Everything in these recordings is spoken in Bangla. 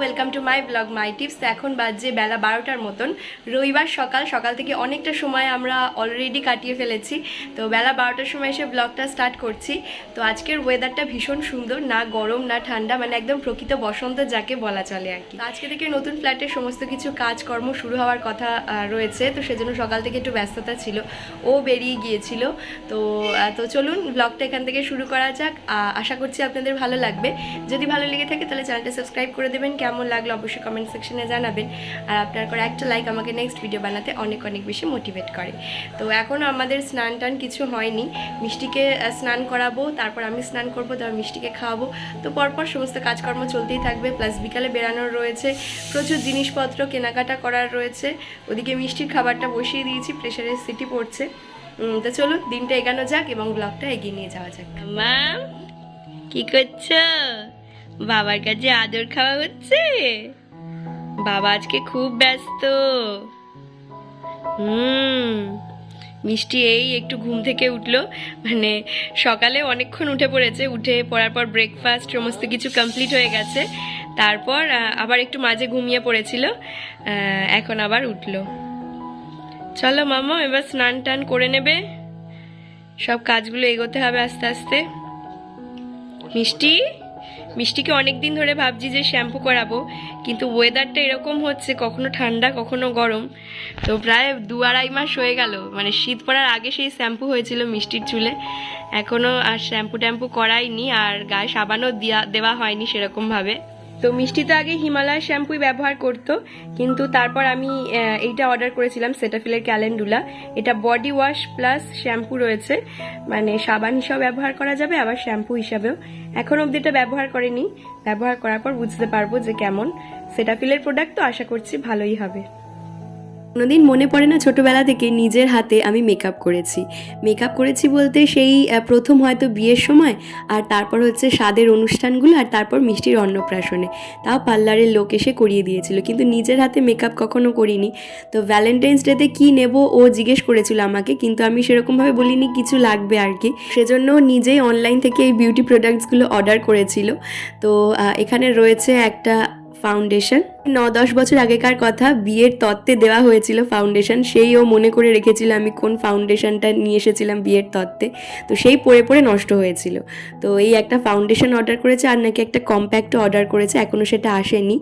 Welcome to my blog my tips এখন বাজে বেলা বারোটার মতন। রবিবার সকাল সকাল থেকে অনেকটা সময় আমরা অলরেডি কাটিয়ে ফেলেছি। তো বেলা বারোটার সময় এসে ব্লগটা স্টার্ট করছি। তো আজকের ওয়েদারটা ভীষণ সুন্দর, না গরম, না ঠান্ডা মানে একদম প্রকৃত বসন্ত যাকে বলা চলে আর কি। আজকে থেকে নতুন ফ্ল্যাটের সমস্ত কিছু কাজকর্ম শুরু হওয়ার কথা রয়েছে। তো সেজন্য সকাল থেকে একটু ব্যস্ততা ছিল। ও বেরিয়ে গিয়েছিল। তো তো চলুন ব্লগটা এখান থেকে শুরু করা যাক। আশা করছি আপনাদের ভালো লাগবে। যদি ভালো লেগে থাকে তাহলে চ্যানেলটা সাবস্ক্রাইব করে দেবেন। কেমন লাগল অবশ্যই কমেন্ট সেকশনে জানাবেন। আর আপনার করে একটা লাইক আমাকে নেক্সট ভিডিও বানাতে অনেক অনেক বেশি মোটিভেট করে। তো এখনও আমাদের স্নান টান কিছু হয়নি। মিষ্টিকে স্নান করাবো, তারপর আমি স্নান করব, তারপর মিষ্টিকে খাওয়াবো। তো পরপর সমস্ত কাজকর্ম চলতেই থাকবে প্লাস বিকালে বেরানোর রয়েছে। প্রচুর জিনিসপত্র কেনাকাটা করার রয়েছে। ওদিকে মিষ্টির খাবারটা বসিয়ে দিয়েছি প্রেশারের সিটি পড়ছে। তো চলুন দিনটা এগানো যাক এবং ব্লগটা এগিয়ে নিয়ে যাওয়া যাক। মাম কি করছ? বাবার কাছে আদর খাওয়া হচ্ছে। বাবা আজকে খুব ব্যস্ত। হুম, মিষ্টি এই একটু ঘুম থেকে উঠল। মানে সকালে অনেকক্ষণ উঠে পড়েছে। উঠে পড়ার পর ব্রেকফাস্ট সমস্ত কিছু কমপ্লিট হয়ে গেছে। তারপর আবার একটু মাঝে ঘুমিয়ে পড়েছিল। এখন আবার উঠল। চলো মামা, এবার স্নান টান করে নেবে। সব কাজগুলো এগোতে হবে আস্তে আস্তে। মিষ্টি? মিষ্টিকে অনেক দিন ধরে ভাবছি যে শ্যাম্পু করাবো, কিন্তু ওয়েদারটা এরকম হচ্ছে, কখনো ঠান্ডা, কখনো গরম। তো প্রায় দু আড়াই মাস হয়ে গেল মানে শীত পড়ার আগে সেই শ্যাম্পু হয়েছিল মিষ্টির চুলে। এখনও আর শ্যাম্পু ট্যাম্পু করাইনি, আর গায়ে সাবানও দেওয়া দেওয়া হয়নি সেরকমভাবে। তো মিষ্টি তো আগে হিমালয় শ্যাম্পুই ব্যবহার করতো, কিন্তু তারপর আমি এইটা অর্ডার করেছিলাম সেটাফিলের ক্যালেন্ডুলা এটা বডি ওয়াশ প্লাস শ্যাম্পু রয়েছে। মানে সাবান হিসাবে ব্যবহার করা যাবে, আবার শ্যাম্পু হিসাবেও। এখন অবধি এটা ব্যবহার করেনি। ব্যবহার করার পর বুঝতে পারব যে কেমন। সেটাফিলের প্রোডাক্ট তো আশা করছি ভালোই হবে। কোনোদিন মনে পড়ে না ছোটবেলা থেকে নিজের হাতে আমি মেকআপ করেছি। মেকআপ করেছি বলতে সেই প্রথম হয়তো বিয়ের সময়, আর তারপর হচ্ছে স্বাদের অনুষ্ঠানগুলো, আর তারপর মিষ্টির অন্নপ্রাশনে। তাও পার্লারের লোক এসে করিয়ে দিয়েছিল, কিন্তু নিজের হাতে মেকআপ কখনো করিনি। তো ভ্যালেন্টাইন্স ডেতে কী নেব ও জিজ্ঞেস করেছিল আমাকে, কিন্তু আমি সেরকমভাবে বলিনি, কিছু লাগবে আর কি। সেজন্য নিজেই অনলাইন থেকে এই বিউটি প্রোডাক্টসগুলো অর্ডার করেছিল। তো এখানে রয়েছে একটা ফাউন্ডেশন ন দশ বছর আগেকার কথা, বিয়ের তত্ত্বে দেওয়া হয়েছিল ফাউন্ডেশন সেই ও মনে করে রেখেছিল আমি কোন ফাউন্ডেশনটা নিয়ে এসেছিলাম বিয়ের তত্ত্বে, তো সেই পরে পরে নষ্ট হয়েছিল। তো এই একটা ফাউন্ডেশন অর্ডার করেছে আর নাকি একটা কম্প্যাক্টও অর্ডার করেছে এখনও সেটা আসেনি।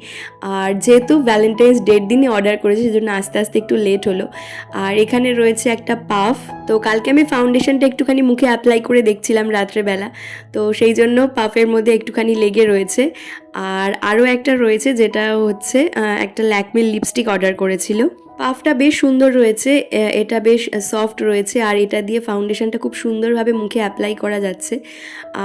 আর যেহেতু ভ্যালেন্টাইন্স ডের দিনই অর্ডার করেছে, সেজন্য আস্তে আস্তে একটু লেট হলো। আর এখানে রয়েছে একটা পাফ তো কালকে আমি ফাউন্ডেশনটা একটুখানি মুখে অ্যাপ্লাই করে দেখছিলাম রাত্রেবেলা। তো সেই জন্য পাফের মধ্যে একটুখানি লেগে রয়েছে। আর আরও একটা রয়েছে, যেটা হচ্ছে একটা ল্যাকমির লিপস্টিক অর্ডার করেছিল। পাফটা বেশ সুন্দর রয়েছে এটা বেশ সফট রয়েছে, আর এটা দিয়ে ফাউন্ডেশনটা খুব সুন্দরভাবে মুখে অ্যাপ্লাই করা যাচ্ছে।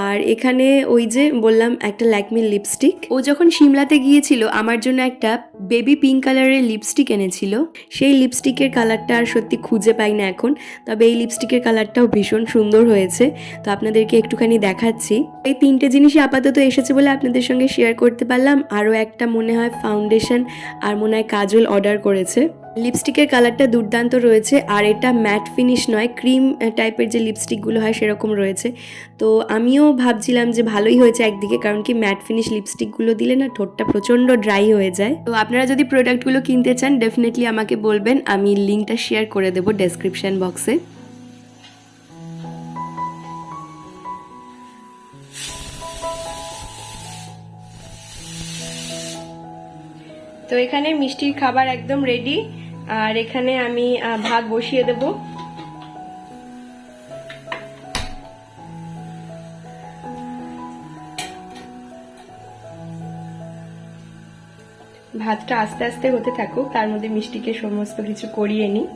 আর এখানে ওই যে বললাম, একটা ল্যাকমির লিপস্টিক ও যখন সিমলাতে গিয়েছিল, আমার জন্য একটা বেবি পিঙ্ক কালারের লিপস্টিক এনেছিল। সেই লিপস্টিকের কালারটা আর সত্যি খুঁজে পাই না এখন, তবে এই লিপস্টিকের কালারটাও ভীষণ সুন্দর হয়েছে। তো আপনাদেরকে একটুখানি দেখাচ্ছি। এই তিনটে জিনিসই আপাতত এসেছে বলে আপনাদের সঙ্গে শেয়ার করতে পারলাম। আরও একটা মনে হয় ফাউন্ডেশন আর মনে হয় কাজল অর্ডার করেছে। লিপস্টিকের কালারটা দুর্দান্ত রয়েছে, আর এটা ম্যাট ফিনিশ নয়, ক্রিম টাইপের যে লিপস্টিকগুলো হয় সেরকম রয়েছে। তো আমিও ভাবছিলাম যে ভালোই হয়েছে একদিকে, কারণ কি ম্যাট ফিনিশ লিপস্টিকগুলো দিলে না ঠোঁটটা প্রচণ্ড ড্রাই হয়ে যায়। তো আপনারা যদি প্রোডাক্টগুলো কিনতে চান, ডেফিনেটলি আমাকে বলবেন, আমি লিঙ্কটা শেয়ার করে দেবো ডেসক্রিপশন বক্সে। তো এখানে মিষ্টির খাবার একদম রেডি আর এখানে আমি ভাত বসিয়ে দেব। ভাতটা আস্তে আস্তে হতে থাকুক, তার মধ্যে মিষ্টিকে সমস্ত কিছু করিয়ে নিই।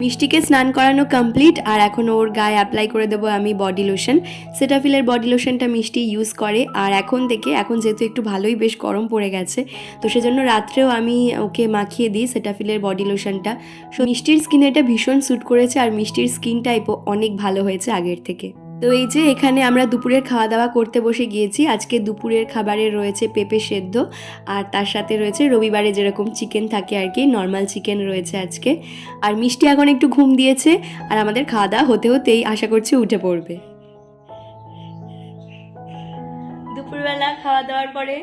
মিষ্টিকে স্নান করানো কমপ্লিট আর এখন ওর গায়ে অ্যাপ্লাই করে দেবো আমি বডি লোশন সেটাফিলের বডি লোশনটা মিষ্টি ইউজ করে, আর এখন থেকে, এখন যেহেতু একটু ভালোই বেশ গরম পড়ে গেছে, তো সেজন্য রাত্রেও আমি ওকে মাখিয়ে দিই সেটাফিলের বডি লোশনটা সো মিষ্টির স্কিনে এটা ভীষণ স্যুট করেছে, আর মিষ্টির স্কিন টাইপও অনেক ভালো হয়েছে আগের থেকে। তো এই যে এখানে আমরা দুপুরের খাওয়া দাওয়া করতে বসে গিয়েছি। আজকে দুপুরের খাবারে রয়েছে পেঁপে সেদ্ধ আর তার সাথে রয়েছে রবিবারে যেরকম চিকেন থাকে আর কি নর্মাল চিকেন রয়েছে আজকে। আর মিষ্টি এখন একটু ঘুম দিয়েছে আর আমাদের খাওয়া দাওয়া হতে হতেই আশা করছি উঠে পড়বে। দুপুরবেলা খাওয়া দাওয়ার পরে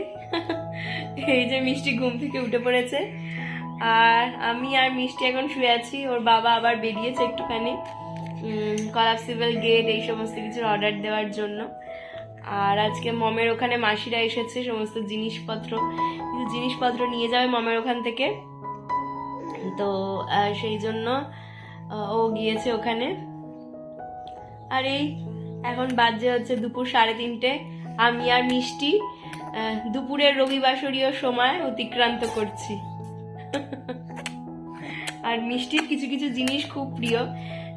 এই যে মিষ্টি ঘুম থেকে উঠে পড়েছে। আর আমি আর মিষ্টি এখন শুয়ে আছি, ওর বাবা আবার বেরিয়েছে একটুখানি। কলাপসিবল গেট এই সমস্ত কিছুর অর্ডার দেওয়ার জন্য। আর আজকে মমের ওখানে মাসিরা এসেছে, সমস্ত জিনিসপত্র, কিছু জিনিসপত্র নিয়ে যাবে মমের ওখান থেকে। তো সেই জন্য ও গিয়েছে ওখানে। আর এই, এখন বাজে হচ্ছে দুপুর সাড়ে তিনটে। আমি আর মিষ্টি দুপুরের রবিবাসরীয় সময় অতিক্রান্ত করছি। আর মিষ্টির কিছু কিছু জিনিস খুব প্রিয়।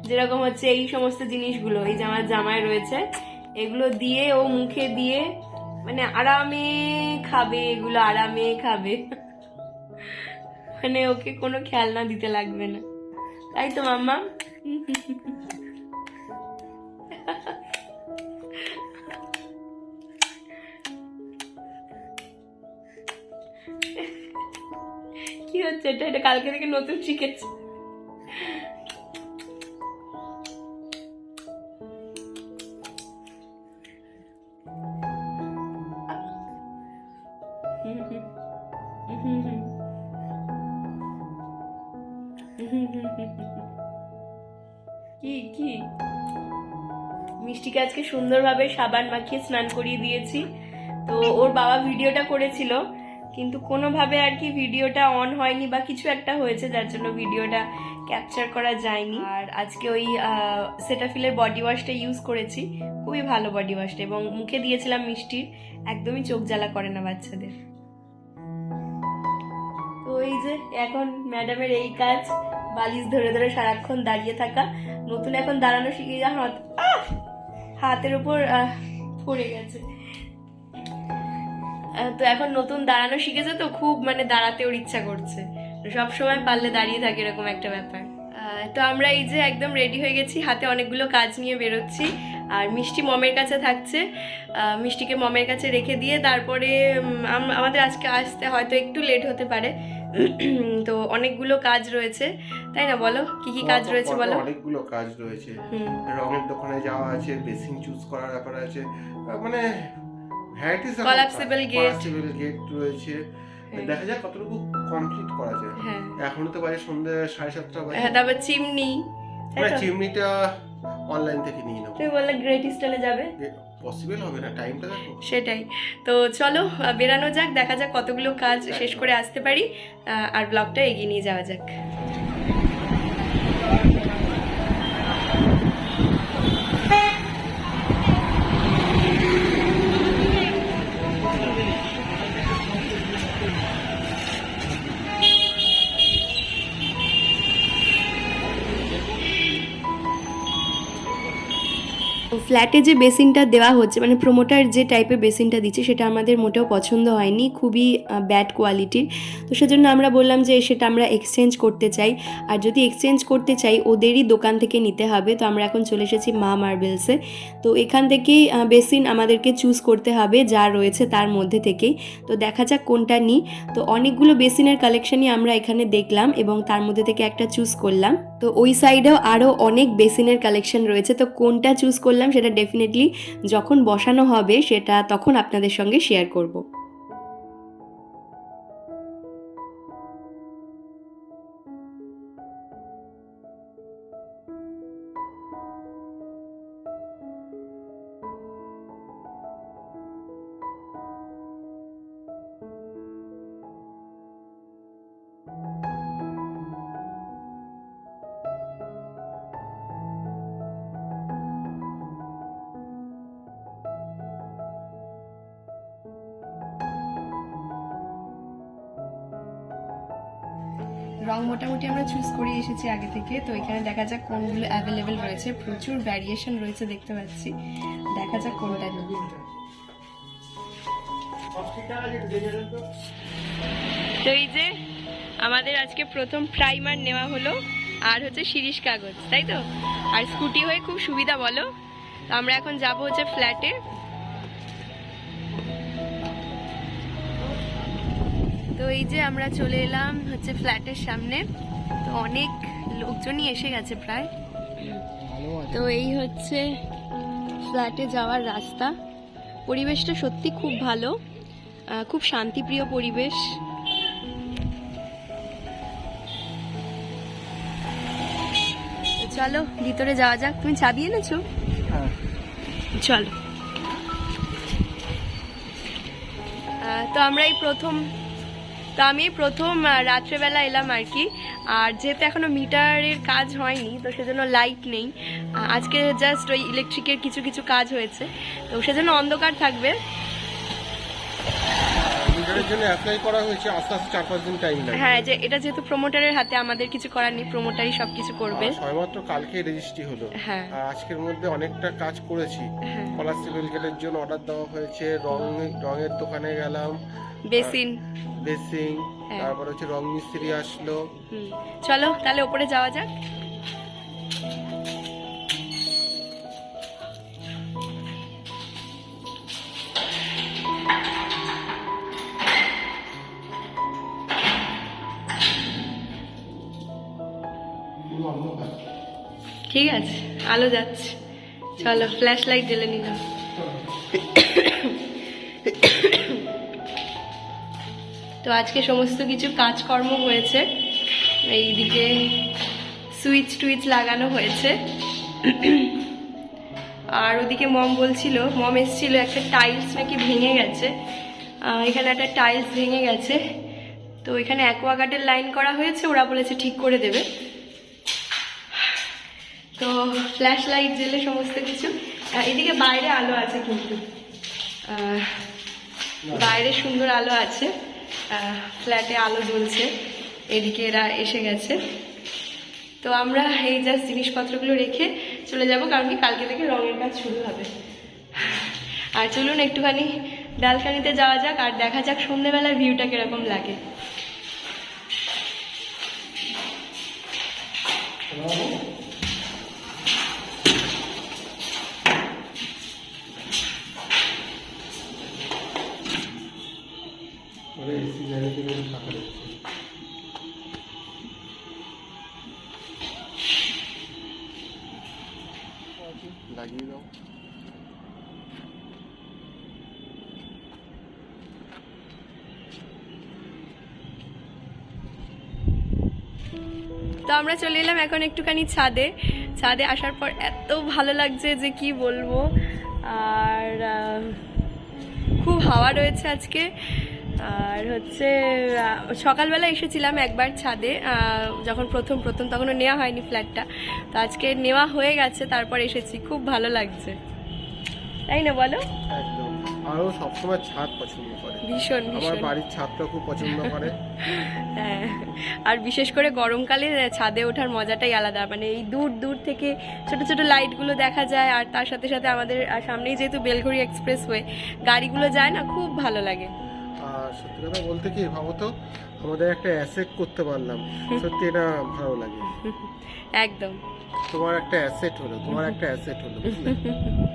যেরকম হচ্ছে এই সমস্ত জিনিসগুলো, এই যে জামায় রয়েছে, এগুলো দিয়ে ও মুখে দিয়ে মানে আরামে খাবে, এগুলো আরামে খাবে। মানে ওকে কোনো খেয়াল না দিতে লাগবে না। তাই তো, মাম্মা? কি হচ্ছে এটা? এটা কালকে থেকে নতুন শিখেছি। আজকে সুন্দরভাবে সাবান মাখিয়ে স্নান করিয়ে দিয়েছি। তো ওর বাবা ভিডিওটা করেছিল, কিন্তু কোনোভাবে আর কি ভিডিওটা অন হয়নি বা কিছু একটা হয়েছে, যার জন্য ভিডিওটা ক্যাপচার করা যায়নি। আর আজকে ওই সেটাফিলের বডি ওয়াশটা ইউজ করেছি। খুবই ভালো বডি ওয়াশটা এবং মুখে দিয়েছিলাম মিষ্টির, একদমই চোখ জ্বালা করে না বাচ্চাদের। তো এই যে এখন ম্যাডামের এই কাজ, বালিশ ধরে ধরে সারাক্ষণ দাঁড়িয়ে থাকা, নতুন এখন দাঁড়ানো শিখে যা হাত আহ! হাতের উপর পড়ে গেছে। তো এখন নতুন দাঁড়ানো শিখেছে তো খুব মানে দাঁড়াতে ওর ইচ্ছা করছে। সব সময় পারলে দাঁড়িয়ে থাকে এরকম একটা ব্যাপার। তো আমরা এই যে একদম রেডি হয়ে গেছি, হাতে অনেকগুলো কাজ নিয়ে বেরোচ্ছি। আর মিষ্টি মমের কাছে থাকছে। মিষ্টিকে মমের কাছে রেখে দিয়ে তারপরে আমাদের আজকে আসতে হয়তো একটু লেট হতে পারে। তো অনেকগুলো কাজ রয়েছে তাই না বলো? কি কি কাজ রয়েছে বলো? অনেকগুলো কাজ রয়েছে। রঙের দোকানে যাওয়া আছে বেসিং চুজ করার ব্যাপার আছে মানে ভ্যারাইটিস. কলাপসিবল গেট রয়েছে। হ্যাঁ। দেখা যাক কতটুকু কমপ্লিট করা যায়। হ্যাঁ। এখনও তো বাজে সন্ধ্যে সাড়ে সাতটা বাজে। হ্যাঁ তারপর চিমনি। তাই মানে চিমনিটা অনলাইন থেকে নিয়ে নেব। তুমি বললে গ্রেট যাবে? পসিবল হবে না টাইমটা দেখো। সেটাই। তো চলো বেরানো যাক দেখা যাক কতগুলো কাজ শেষ করে আসতে পারি আর ব্লগটা এগিয়ে নিয়ে যাওয়া যাক। ফ্ল্যাটে যে বেসিনটা দেওয়া হচ্ছে মানে প্রোমোটার যে টাইপের বেসিনটা দিচ্ছে, সেটা আমাদের মোটেও পছন্দ হয়নি। খুবই ব্যাড কোয়ালিটির তো সেজন্য আমরা বললাম যে সেটা আমরা এক্সচেঞ্জ করতে চাই। আর যদি এক্সচেঞ্জ করতে চাই, ওদেরই দোকান থেকে নিতে হবে। তো আমরা এখন চলে এসেছি মা মার্বেলসে। তো এখান থেকেই বেসিন আমাদেরকে চুজ করতে হবে, যা রয়েছে তার মধ্যে থেকেই। তো দেখা যাক কোনটা নিই। তো অনেকগুলো বেসিনের কালেকশনই আমরা এখানে দেখলাম এবং তার মধ্যে থেকে একটা চুজ করলাম। তো ওই সাইডেও আরও অনেক বেসিনের কালেকশন রয়েছে। তো কোনটা চুজ করলাম সেটা ডেফিনেটলি যখন বসানো হবে সেটা তখন আপনাদের সঙ্গে শেয়ার করব। রং মোটামুটি আমরা চুজ করে এসেছি আগে থেকে। তো এখানে দেখা যাক কোনগুলো অ্যাভেলেবেল রয়েছে। প্রচুর ভ্যারিয়েশন রয়েছে দেখতে পাচ্ছি। দেখা যাক কোনটা তো এই যে আমাদের আজকে প্রথম প্রাইমার নেওয়া হলো। আর হচ্ছে শিরিষ কাগজ, তাই তো? আর স্কুটি হয়ে খুব সুবিধা বলো। আমরা এখন যাব হচ্ছে ফ্ল্যাটে তো এই যে আমরা চলে এলাম হচ্ছে ফ্ল্যাটের সামনে। তো অনেক লোকজনই এসে গেছে প্রায়। তো এই হচ্ছে ফ্ল্যাটে যাওয়ার রাস্তা। পরিবেশটা সত্যি খুব ভালো। খুব শান্তিপ্রিয় পরিবেশ। চলো ভিতরে যাওয়া যাক। তুমি চাবি এনেছো? হ্যাঁ। চলো। তো আমরা এই প্রথম তো আমি প্রথম রাত্রেবেলা এলাম আর কি। আর যেহেতু এখনও মিটারের কাজ হয়নি, তো সেজন্য লাইট নেই। আজকে জাস্ট ওই ইলেকট্রিকের কিছু কিছু কাজ হয়েছে। তো সেজন্য অন্ধকার থাকবে। মিটারের জন্য অ্যাপ্লাই করা হয়েছে আস্তে আস্তে চার পাঁচ দিন টাইম লাগবে। হ্যাঁ যে এটা যেহেতু প্রমোটারের হাতে আমাদের কিছু করার নেই প্রমোটারই সব কিছু করবে সবেমাত্র কালকে রেজিস্ট্রি হলো। হ্যাঁ। আর আজকের মধ্যে অনেকটা কাজ করেছি। কলার সিভিল গেটের জন্য অর্ডার দেওয়া হয়েছে রং রঙের দোকানে গেলাম। বেসিন। বেসিং হ্যাঁ। তারপর হচ্ছে রং মিস্ত্রি আসলো। চলো তাহলে ওপরে যাওয়া যাক। ঠিক আছে, আলো যাচ্ছে। চলো ফ্ল্যাশ লাইট জ্বেলে নিলাম। তো আজকে সমস্ত কিছু কাজকর্ম হয়েছে। এইদিকে সুইচ টুইচ লাগানো হয়েছে। আর ওদিকে মম বলছিল, মম এসেছিল, একটা টাইলস নাকি ভেঙে গেছে। এখানে একটা টাইলস ভেঙে গেছে। তো এখানে অ্যাকোয়াগার্ডের লাইন করা হয়েছে, ওরা বলেছে ঠিক করে দেবে। তো ফ্ল্যাশ লাইট জেলে সমস্ত কিছু। এদিকে বাইরে আলো আছে কিন্তু। বাইরে সুন্দর আলো আছে। ফ্ল্যাটে আলো জ্বলছে। এদিকে এরা এসে গেছে। তো আমরা এই জাস্ট জিনিসপত্রগুলো রেখে চলে যাব, কারণ কি কালকে থেকে রঙের কাজ শুরু হবে। আর চলুন একটুখানি ডালকানিতে যাওয়া যাক, আর দেখা যাক সন্ধ্যেবেলার ভিউটা কীরকম লাগে। তো আমরা চলে এলাম এখন একটুখানি ছাদে। ছাদে আসার পর এত ভালো লাগছে যে কি বলব। আর খুব হাওয়া রয়েছে আজকে। আর হচ্ছে সকালবেলা এসেছিলাম একবার ছাদে যখন প্রথম প্রথম তখনও নেওয়া হয়নি ফ্ল্যাটটা। তো আজকে নেওয়া হয়ে গেছে তারপর এসেছি খুব ভালো লাগছে। তাই না বলো? আরও সবসময় ছাদ পছন্দ করে। ভীষণ আমার বাড়ির ছাদটা খুব পছন্দ করে। হ্যাঁ। আর বিশেষ করে গরমকালে ছাদে ওঠার মজাটাই আলাদা। মানে এই দূর দূর থেকে ছোট ছোট লাইটগুলো দেখা যায় আর তার সাথে সাথে আমাদের সামনেই যেহেতু বেলঘড়ি এক্সপ্রেস হয়ে গাড়িগুলো যায় না খুব ভালো লাগে। আর সত্যি কথা বলতে কি ভাবো তো আমাদের একটা অ্যাসেট করতে পারলাম। সত্যি এটা ভালো লাগে। একদম। তোমার একটা অ্যাসেট হলো তোমার একটা অ্যাসেট হলো বুঝলে?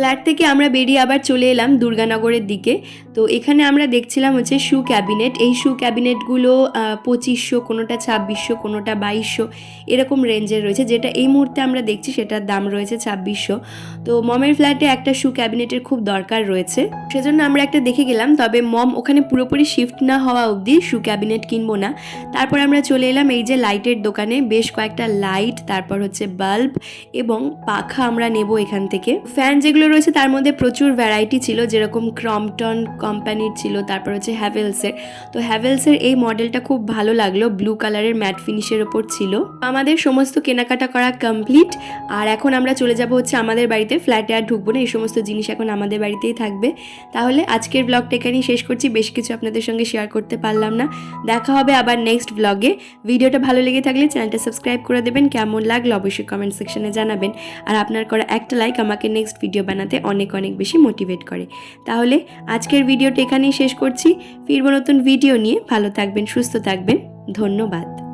ফ্ল্যাট থেকে আমরা বেরিয়ে আবার চলে এলাম দুর্গানগরের দিকে। তো এখানে আমরা দেখছিলাম হচ্ছে শু ক্যাবিনেট। এই শু ক্যাবিনেটগুলো পঁচিশশো, কোনোটা ছাব্বিশশো, কোনোটা বাইশশো, এরকম রেঞ্জের রয়েছে। যেটা এই মুহূর্তে আমরা দেখছি সেটার দাম রয়েছে ছাব্বিশশো। তো মমের ফ্ল্যাটে একটা শু ক্যাবিনেটের খুব দরকার রয়েছে। সেজন্য আমরা একটা দেখে গেলাম, তবে মম ওখানে পুরোপুরি শিফট না হওয়া অবধি শু ক্যাবিনেট কিনবো না। তারপর আমরা চলে এলাম এই যে লাইটের দোকানে। বেশ কয়েকটা লাইট, তারপর হচ্ছে বাল্ব এবং পাখা আমরা নেব এখান থেকে। ফ্যান যেগুলো রয়েছে, তার মধ্যে প্রচুর ভ্যারাইটি ছিল, যেরকম ক্রমটন কোম্পানির ছিল, তারপর হচ্ছে হ্যাভেলসের তো হ্যাভেলসের এই মডেলটা খুব ভালো লাগল ব্লু কালারের ম্যাট ফিনিশের ওপর ছিল। আমাদের সমস্ত কেনাকাটা করা কমপ্লিট আর এখন আমরা চলে যাব হচ্ছে আমাদের বাড়িতে ফ্ল্যাটে আর ঢুকবো না, এই সমস্ত জিনিস এখন আমাদের বাড়িতেই থাকবে। তাহলে আজকের ব্লগটা এখানেই শেষ করছি, বেশ কিছু আপনাদের সঙ্গে শেয়ার করতে পারলাম না। দেখা হবে আবার নেক্সট ব্লগে ভিডিওটা ভালো লেগে থাকলে চ্যানেলটা সাবস্ক্রাইব করে দেবেন, কেমন লাগল অবশ্যই কমেন্ট সেকশনে জানাবেন। আর আপনার করা একটা লাইক আমাকে নেক্সট ভিডিও বানাতে অনেক অনেক বেশি মোটিভেট করে। তাহলে আজকের ভিডিওটা এখানেই শেষ করছি। ফিরবো নতুন ভিডিও নিয়ে। ভালো থাকবেন, সুস্থ থাকবেন। ধন্যবাদ।